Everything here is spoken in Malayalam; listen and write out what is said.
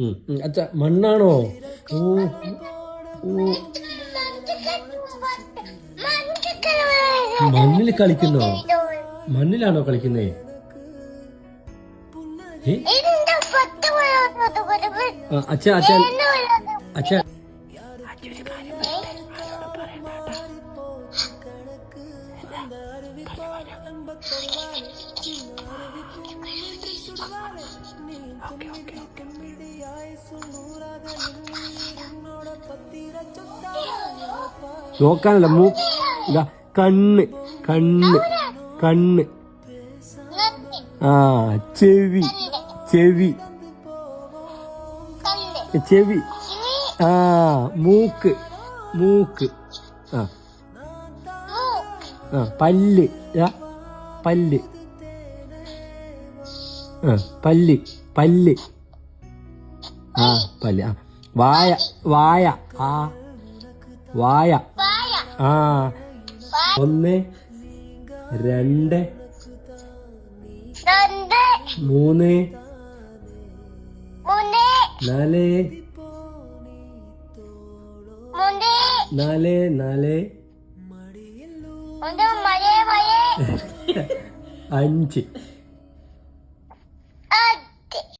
ഉം, ഉം. അച്ഛ മണ്ണാണോ? ഓ ഓ മണ്ണിൽ കളിക്കുന്നോ? മണ്ണിലാണോ കളിക്കുന്നേ? അച്ഛ അച്ഛ. അച്ഛ. അച്ഛ നോക്കാനല്ല മൂ ഇതാ കണ്ണ് കണ്ണ് കണ്ണ്. ആ ചെവി ചെവി. ചെവി. ആ മൂക്ക് മൂക്ക്. ആ. ആ പല്ല് പല്ല്. ആ പല്ല്. പല്ല്. ആ. പല്ല് ആ. വായ വായ ആ. വായ. ആ. ഒന്ന് രണ്ട് മൂന്ന് നാല് നാല് നാല് അഞ്ച്.